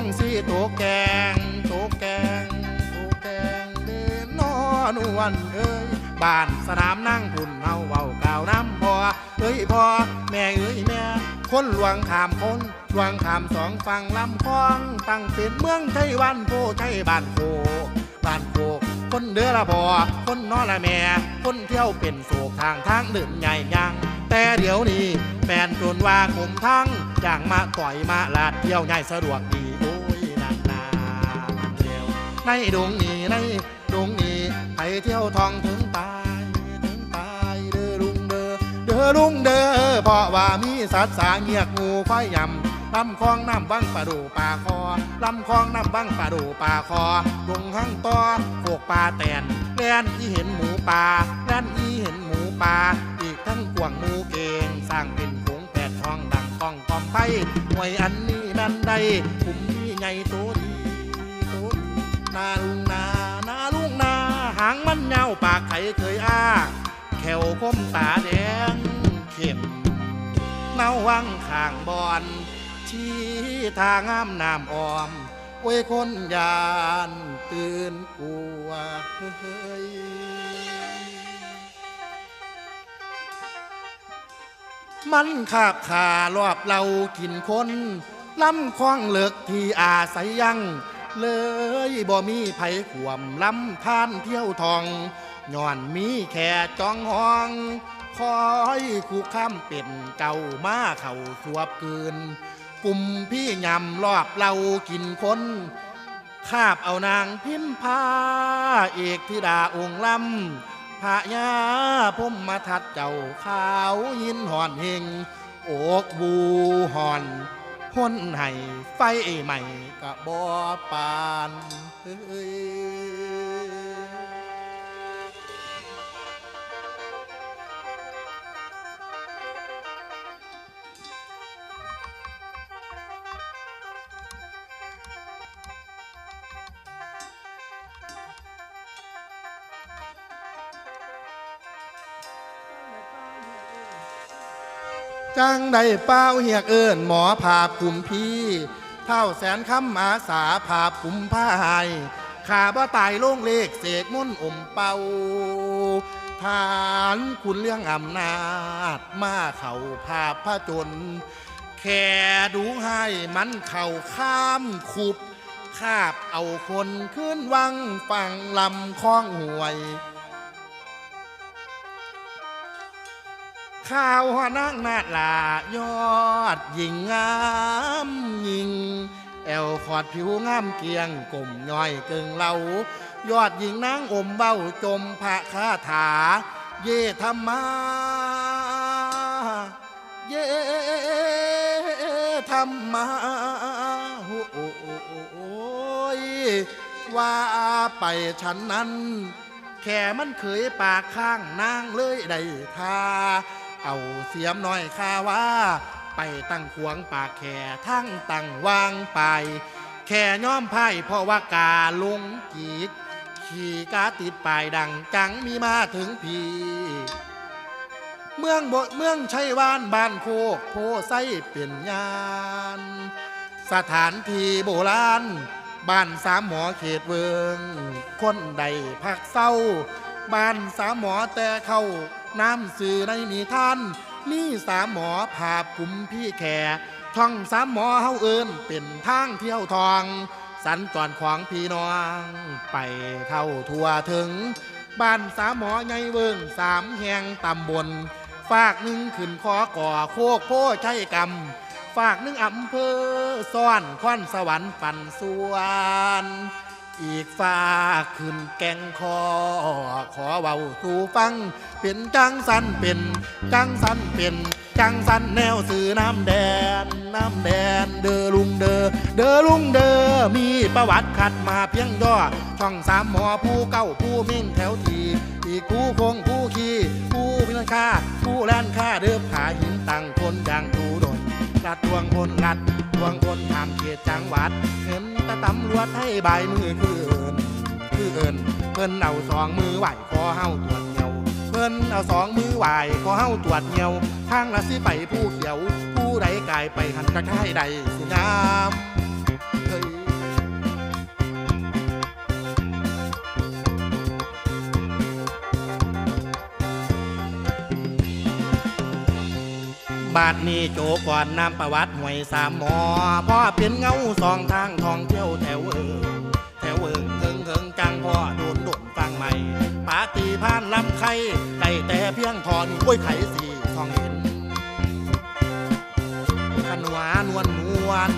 งสีโตแกงโตแกงโตแกงเดินนอนวันเอ้ยบ้านสนามนั่งหุ่นเฮาเว้ากล่าวน้ำพอเอ้ยพอแม่เอ้ยแม่คนหลวงขามคนหลวงขามสองฝั่งลำคลองตั้งเป็นเมืองไทยวันโพไทยบ้านโคบ้านโคคนเดือละพอคนนอละแม่ คนเที่ยวเป็นโศกทางทางเดินใหญ่ยังแต่เดี๋ยวนี้แฟนจนว่าขมทั้งอย่างมาต่อยมาลาดเที่ยวง่ายสะดวกดี ในดงนี้ในดงนี้ไปเที่ยวทองถึงตายถึงตายเด้อลุงเด้อเด้อลุงเด้อเพราะว่ามีสัตว์สาเงียกงูควายยำลำคลองน้ำบังปลาดูปลาคอลำคลองน้ำบังปลาดูปลาคอดงหั่งตอโขกปลาแตนแล่นอีเห็นหมูป่าแล่นอีเห็นหมูป่าอีกทั้งกวางหมูเกงสร้างเป็นโขงแปดทองดังต้องกอมไปหวยอันนี้นั่นใดผมนี่ไงตดีโตดี นาลุงนานาลุงนาหางมันเงาปากไข่เคยอ้าแขวคมตาแดงเข้มเนาวังข้างบอนชี้ทางามน้ำออมโอ้ยคนยานตื่นกลัวเฮ้ยมันขาบขารอบเรากินคนลำคล้องเลิกที่อาศัยยั่ง เลยบ่มีไผขวมลำท่านเที่ยวทองย้อนมีแค่จองห้อง คอยคู่ข้ามเป็นเก่ามาเข่าสวบคืน กลุ่มพี่ยำรอบเรากินคนคาบเอานางพิมพา เอกธิดาองค์ลำพระยาพมมาทัดเจ้าขาวยินหอนเฮงโอกบูหอน พ้นให้ไฟใหม่กะบอปานเฮ้ย จังได้เป้าเหียกเอิญหมอผากุมพี่เท่าแสนคำอาสาผากุมผ้าหายขาบ่ตายโล่งเลขเสกมุ่นอมเป่าฐานคุณเรื่องอำนาจมาเข่าภาพพระจน แค่ดูให้มันเข่าข้ามขุบคาบเอาคนขึ้นวังฝั่งลำคลองห่วย ข้าวหอนางนาดลายอดหญิงงามหญิง แอวขอดผิวงามเกียงกลมย่อยเกิงเหลายอดหญิงนางอมเบ้าจมพระคาถา เยธรรมาเยธรรมาโอ้ยว่าไปฉันนั้น แค่มันเคยปากข้างนางเลยได้ทา เอาเสียมน้อยข้าว่า ไปตั้งขวงปากแค่ทั้งตั้งวางไปแค่ย้อมไพ่เพราะว่ากาลงกีดขี่กาติดปลายดังจังมีมาถึงพีเมืองบเมืองชัยวานบ้านโคกโพไซเปลี่ยนยาน สถานที่โบราณบ้านสามหมอเขตเวิงคนใดพักเศร้า บ้านสามหมอแต่เข้า น้ำสื่อในนิทานนี่สามหมอผาบกุมพี่แข่ท่องสามหมอเฮาเอินเป็นทางเที่ยวทอง สันจรของพี่น้อง ไปเท่าทั่วถึง บ้านสามหมอใหญ่เวิงสามแห่งตำบล ฝากหนึ่งขึ้นคอก่อโคกโพใช่กรรมฝากหนึ่งอำเภอซ่อนควันสวรรค์ปันสวน อีกฝาขึ้นแกงคอ ขอเว้าสู่ฟัง เป็นจังสันเป็น จังสันเป็น จังสันแนวสื่อน้ำแดน น้ำแดนเดอลุงเดอเดอลุงเดอมีประวัติขัดมาเพียงย่อ ช่องสามหมอผู้เก้าผู้มิ่งแถวทีอีกผู้คงผู้ขี่ผู้พิลังค่าผู้แล่นค่าเดิมผาหินตั้งคนอย่างตูดนรัดวงคนรัด วงคนทำเขตจังหวัด เห็นตะตำรวจให้ใบายมือคือเอินคือเอินเพิ่นเอาสองมือไหวขอเฮาตรวจเงียวเพิ่นเอาสองมือไหวขอเฮาตรวจเงียวทางละสิไปผู้เขียว ผู้ใดกายไปหันกระค่ายใดสิงาม บาทนี้โจก่อนนำประวัติหวยสามหมอพ่อเป็นเงาสองทางทองเที่ยวแถวเอิงแถวเอิงเอิงเอิงจังพ่อโดนดุนฟังใหม่ปาตีพานลำไข่ไก่แต่เพียงทอนกล้วยไข่สีทองเห็นขนวานวลนวล